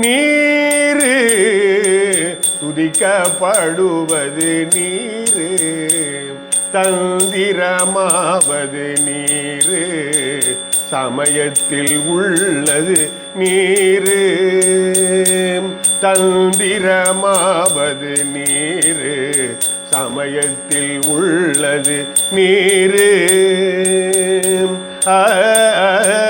நீரு. துதிக்கப்படுவது நீரு. தந்திரமாவது நீரு. சமயத்தில் உள்ளது நீரு. தந்திரமாவது நீரு. சமயத்தில் உள்ளது நீரு. ஆ,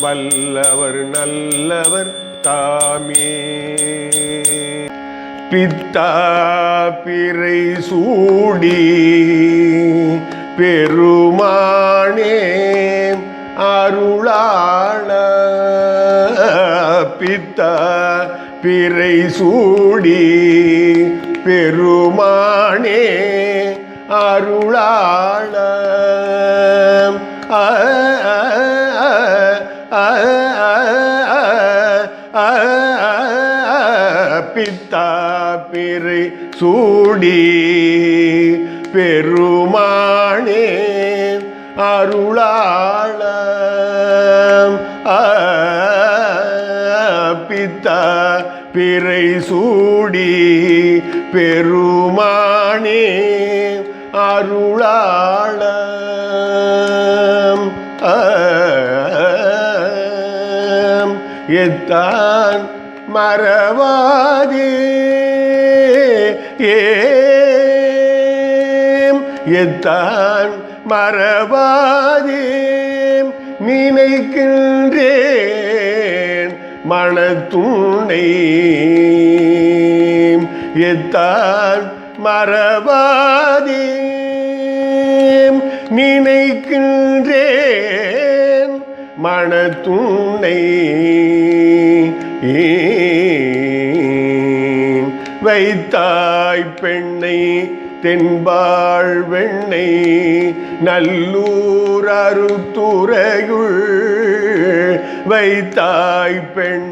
வல்லவர் நல்லவர் தாமே. பித்தா பிறை சூடி பெருமானே அருளாள. பித்தா பிறை சூடி பெருமானே அருளாள. பித்தா பிறை சூடி பெருமானே அருளாள. பித்தா பிறை சூடி பெருமானே அருளாள. தான் மறவாதே. ஏத்தான் மறவாதே. நினைக்கின்றேன் மனத்துணை எத்தான் மறவாதே. நினைக்கின்றேன் மனத்துணை வைத்தாய் பெண்ணை தென்பாள் வெண்ணை நல்லூர் அருத்துறையுள் வைத்தாய் பெண்